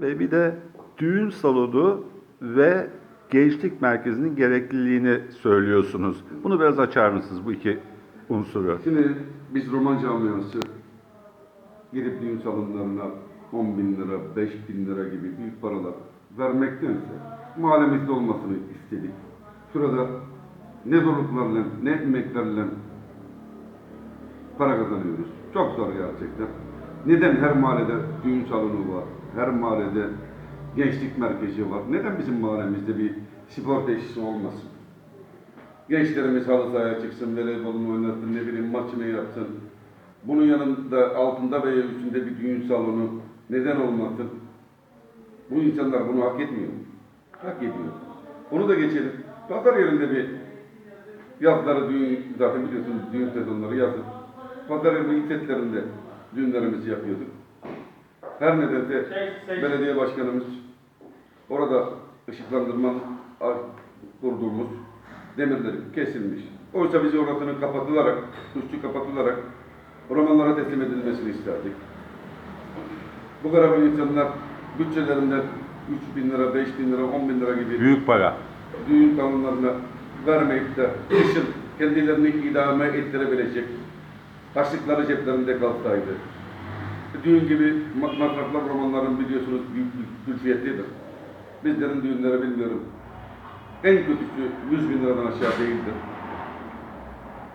ve bir de düğün salonu ve gençlik merkezinin gerekliliğini söylüyorsunuz. Bunu biraz açar mısınız bu iki unsuru? Şimdi biz roman camiası gidip düğün salonlarına 10 bin lira, 5 bin lira gibi büyük paralar vermektense mahallemizde olmasını istedik. Şurada ne zorluklarla, ne emeklerle para kazanıyoruz. Çok zor gerçekten. Neden her mahallede düğün salonu var, her mahallede gençlik merkezi var? Neden bizim mahallemizde bir spor tesisi olmasın? Gençlerimiz halı sahaya çıksın, voleybolunu oynasın, ne bileyim maçını yapsın. Bunun yanında altında veya üstünde bir düğün salonu neden olmasın? Bu insanlar bunu hak etmiyor? Hak ediyor. Onu da geçelim. Pazar yerinde bir yazları düğün, zaten biliyorsunuz düğün sezonları yazın. Pazar yerinde ilk setlerinde düğünlerimizi yapıyorduk. Her nedense belediye başkanımız orada ışıklandırma kurduğumuz demirleri kesilmiş. Oysa biz orasının kapatılarak, üstü kapatılarak romanlara teslim edilmesini isterdik. Bu kadar insanlar bütçelerinden 3 bin lira, 5 bin lira, 10 bin lira gibi Büyük para. düğün kanunlarına vermeyip de kışın kendilerini idame ettirebilecek harçlıkları ceplerinde kalsaydı. Düğün gibi ma- masraflar romanların biliyorsunuz külfiyetlidir. Bizlerin düğünleri bilmiyorum. En kötüsü 100 bin liradan aşağı değildir.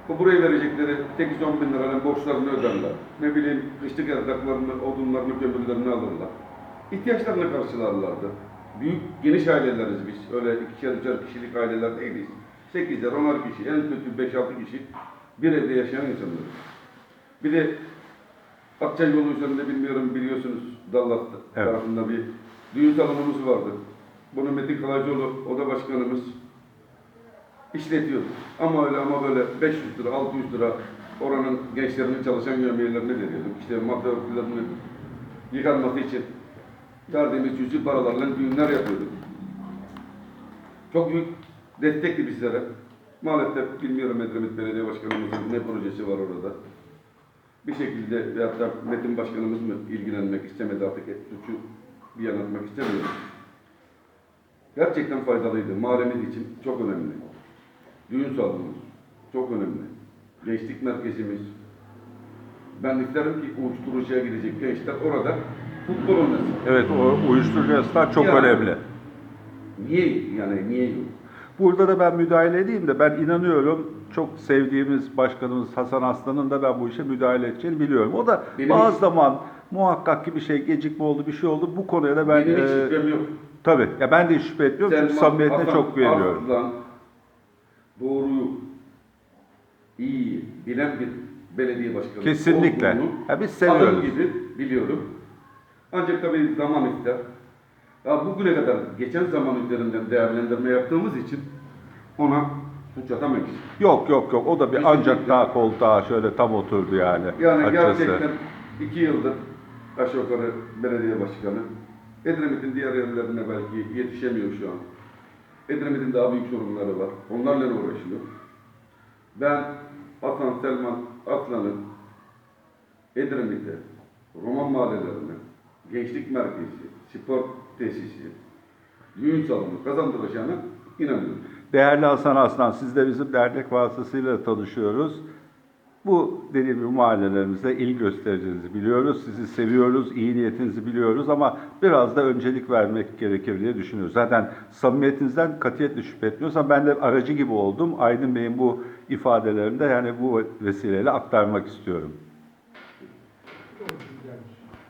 Bu buraya verecekleri 8-10 bin liranın borçlarını öderler. Ne bileyim kışlık erzaklarını, odunlarını, kömürlerini alırlar. İhtiyaçlarını karşılarlardı. Büyük, geniş aileleriz biz. Öyle ikişer, üçer kişilik aileler değiliz. 8'er, 10'ar kişi, en kötü 5-6 kişi bir evde yaşayan insanlarız. Bir de Akçay yolu üzerinde bilmiyorum biliyorsunuz Dallas Evet. tarafında bir düğün salonumuz vardı. Bunu Metin Kalaycıoğlu, oda başkanımız işletiyordu. Ama öyle ama böyle 500 lira, 600 lira oranın gençlerinin çalışan yemeğlerine veriyorduk. İşte masa örtülerinin yıkanması için verdiğimiz cüzi paralarla düğünler yapıyorduk. Çok büyük destekti bizlere. Maalesef bilmiyorum Edremit Belediye Başkanımızın ne projesi var orada. Bir şekilde veyahut da Metin Başkanımız mı ilgilenmek istemedi artık et, suçu bir yana atmak istemiyorum. Gerçekten faydalıydı. Mahallemiz için çok önemli. Düğün salonumuz çok önemli. Gençlik merkezimiz. Ben isterim ki uyuşturucuya gidecek gençler orada futbol oynasın. Evet o uyuşturucu yasaklar çok Yani. önemli. Niye yani niye yok? Burada da ben müdahale edeyim de ben inanıyorum çok sevdiğimiz başkanımız Hasan Aslan'ın da ben bu işe müdahale edeceğini biliyorum. O da Benim bazı hiç- zaman muhakkak ki bir şey gecikme oldu, bir şey oldu. Bu konuya da ben Benim hiç e, şüphem yok. tabii ya ben de hiç şüphe etmiyorum çünkü Selman samimiyetine Hasan çok güveniyorum. Arslan doğruyu, iyi bilen bir belediye başkanı Kesinlikle. Ya biz adım seviyoruz. gibi biliyorum. Ancak tabii zaman ister. Ya bugüne kadar geçen zaman üzerinden değerlendirme yaptığımız için ona Yok yok yok o da bir Kesinlikle. ancak daha koltuğa şöyle tam oturdu yani. Yani açıkçası. gerçekten iki yıldır aşağı yukarı belediye başkanı. Edremit'in diğer yerlerine belki yetişemiyor şu an. Edremit'in daha büyük sorunları var. Onlarla uğraşıyor. Ben Hasan Selman Aslan'ın Edremit'e, Roman mahallelerine, gençlik merkezi, spor tesisi, düğün salonu kazandıracağına inanıyorum. Değerli Hasan Aslan, siz de bizim dernek vasıtasıyla tanışıyoruz. Bu dediğim gibi mahallelerimizde il göstereceğinizi biliyoruz. Sizi seviyoruz, iyi niyetinizi biliyoruz ama biraz da öncelik vermek gerekir diye düşünüyoruz. Zaten samimiyetinizden katiyetle şüphe etmiyoruz ama ben de aracı gibi oldum. Aydın Bey'in bu ifadelerini de yani bu vesileyle aktarmak istiyorum.